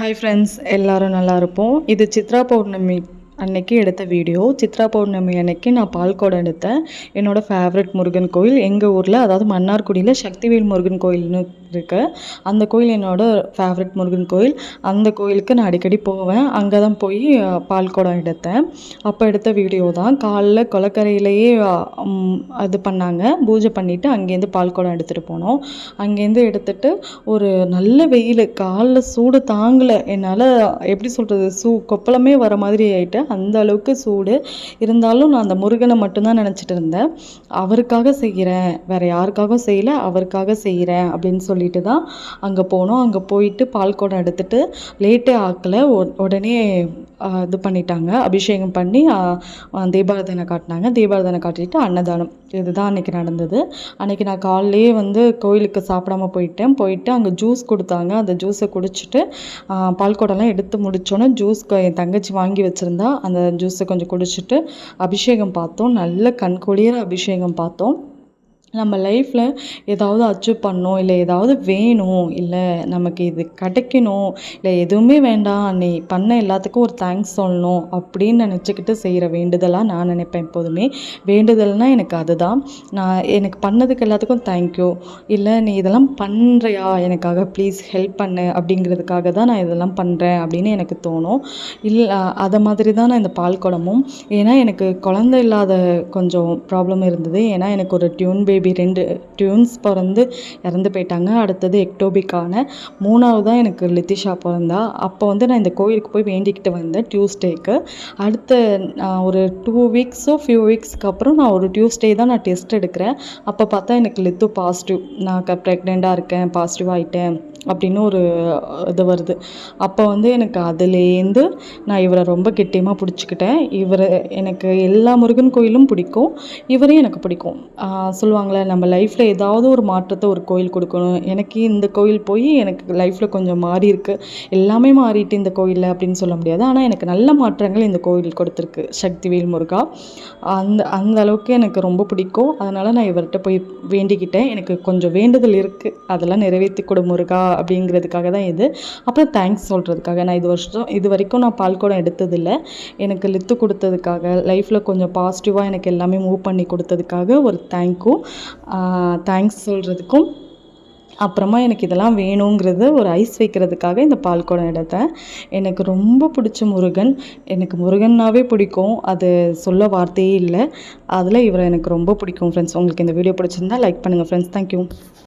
Hi friends எல்லோரும் நல்லா இருப்போம். இது சித்ரா பௌர்ணமி அன்னைக்கு எடுத்த வீடியோ. சித்ரா பௌர்ணமி அன்னைக்கு நான் பால்கோடு எடுத்தேன். என்னோடய ஃபேவரட் முருகன் கோயில் எங்கள் ஊரில் அதாவது மன்னார்குடியில் சக்திவேல் முருகன் கோயில்னு இருக்குது அந்த கோயில் என்னோடய ஃபேவரட் முருகன் கோயில். அந்த கோயிலுக்கு நான் அடிக்கடி போவேன். அங்கே தான் போய் பால்குடம் எடுத்தேன். அப்போ எடுத்த வீடியோ தான். காலைல கொலக்கரையிலேயே இது பண்ணாங்க. பூஜை பண்ணிவிட்டு அங்கேருந்து பால்குடம் எடுத்துகிட்டு போனோம். அங்கேருந்து எடுத்துகிட்டு ஒரு நல்ல வெயில். காலில் சூடு தாங்கலை. என்னால் எப்படி சொல்கிறது சூ கொப்பளமே வர மாதிரி ஆகிட்டு அந்த அளவுக்கு சூடு. இருந்தாலும் நான் அந்த முருகனை மட்டும்தான் நினச்சிட்டு இருந்தேன். அவருக்காக செய்கிறேன் வேறு யாருக்காகவும் செய்யலை? அவருக்காக செய்கிறேன் அப்படின்னு சொல்லிட்டு தான் அங்கே போனோம். அங்கே போயிட்டு பால்குடம் எடுத்துகிட்டு லேட்டே ஆக்கலை. உடனே இது பண்ணிட்டாங்க. அபிஷேகம் பண்ணி தீபாரதனை காட்டினாங்க. தீபாரதனை காட்டிட்டு அன்னதானம். இதுதான் அன்றைக்கி நடந்தது. அன்றைக்கி நான் காலையிலே வந்து கோயிலுக்கு சாப்பிடாம போயிட்டேன். போயிட்டு அங்கே ஜூஸ் கொடுத்தாங்க. அந்த ஜூஸை குடிச்சிட்டு பால் குடம்லாம் எடுத்து முடித்தோன்னே ஜூஸ் என் தங்கச்சி வாங்கி வச்சுருந்தா. அந்த ஜூஸை கொஞ்சம் குடிச்சிட்டு அபிஷேகம் பார்த்தோம். நல்ல கண்குளிர அபிஷேகம் பார்த்தோம். நம்ம லைஃப்பில் ஏதாவது அச்சீவ் பண்ணணும் இல்லை ஏதாவது வேணும் இல்லை நமக்கு இது கிடைக்கணும் இல்லை எதுவுமே வேண்டாம் நீ பண்ண எல்லாத்துக்கும் ஒரு தேங்க்ஸ் சொல்லணும் அப்படின்னு நினச்சிக்கிட்டு செய்கிற வேண்டுதலாக நான் நினைப்பேன் எப்போதுமே. வேண்டுதல்னால் எனக்கு அதுதான். நான் எனக்கு பண்ணதுக்கு எல்லாத்துக்கும் தேங்க்யூ இல்லை நீ இதெல்லாம் பண்ணுறியா எனக்காக ப்ளீஸ் ஹெல்ப் பண்ணு அப்படிங்கிறதுக்காக தான் நான் இதெல்லாம் பண்ணுறேன் அப்படின்னு எனக்கு தோணும். இல்லை அதை மாதிரி தான் நான் இந்த பால் குடமும் ஏன்னா எனக்கு குழந்தை இல்லாத கொஞ்சம் ப்ராப்ளம் இருந்தது. ஏன்னா எனக்கு ஒரு டியூன் பேபி பேபி ரெண்டு டியூன்ஸ் பிறந்து இறந்து போயிட்டாங்க. அடுத்தது எக்டோபிக்கான மூணாவது தான் எனக்கு லித்திஷா பிறந்தா. அப்போ வந்து நான் இந்த கோயிலுக்கு போய் வேண்டிக்கிட்டு வந்தேன் டியூஸ்டேக்கு அடுத்த ஒரு டூ வீக்ஸோ ஃபியூ வீக்ஸ்க்கு அப்புறம் நான் ஒரு டியூஸ்டே தான் நான் டெஸ்ட் எடுக்கிறேன். அப்போ பார்த்தா எனக்கு லித்து பாசிட்டிவ் நான் ப்ரெக்னெண்ட்டாக இருக்கேன் பாசிட்டிவ் ஆகிட்டேன் அப்படின்னு ஒரு இது வருது. அப்போ வந்து எனக்கு அதுலேருந்து நான் இவரை ரொம்ப கெட்டியமாக பிடிச்சிக்கிட்டேன். இவர் எனக்கு எல்லா முருகன் கோயிலும் பிடிக்கும். இவரையும் எனக்கு பிடிக்கும். சொல்லுவாங்களே நம்ம லைஃப்பில் ஏதாவது ஒரு மாற்றத்தை ஒரு கோயில் கொடுக்கணும். எனக்கு இந்த கோயில் போய் எனக்கு லைஃப்பில் கொஞ்சம் மாறி இருக்கு. எல்லாமே மாறிட்டு இந்த கோயிலில் அப்படின்னு சொல்ல முடியாது. ஆனால் எனக்கு நல்ல மாற்றங்கள் இந்த கோயில் கொடுத்துருக்கு. சக்திவேல் முருகா. அந்த அந்த அளவுக்கு எனக்கு ரொம்ப பிடிக்கும். அதனால் நான் இவர்கிட்ட போய் வேண்டிக்கிட்டேன். எனக்கு கொஞ்சம் வேண்டுதல் இருக்குது அதெல்லாம் நிறைவேற்றி கொடு முருகா. அப்படிங்கிறதுக்காக தான் இது. அப்புறம் தேங்க்ஸ் சொல்கிறதுக்காக நான் இது வருஷம் இது வரைக்கும் நான் பால்குடம் எடுத்ததில்லை. எனக்கு லித்து கொடுத்ததுக்காக லைஃப்பில் கொஞ்சம் பாசிட்டிவாக எனக்கு எல்லாமே மூவ் பண்ணி கொடுத்ததுக்காக ஒரு தேங்க்கும் தேங்க்ஸ் சொல்கிறதுக்கும் அப்புறமா எனக்கு இதெல்லாம் வேணுங்கிறது ஒரு ஐஸ் வைக்கிறதுக்காக இந்த பால்குடம் எடுத்தேன். எனக்கு ரொம்ப பிடிச்ச முருகன். எனக்கு முருகன்னாவே பிடிக்கும். அது சொல்ல வார்த்தையே இல்லை. அதில் இவரை எனக்கு ரொம்ப பிடிக்கும் ஃப்ரெண்ட்ஸ் உங்களுக்கு இந்த வீடியோ பிடிச்சிருந்தா லைக் பண்ணுங்கள் ஃப்ரெண்ட்ஸ் தேங்க்யூ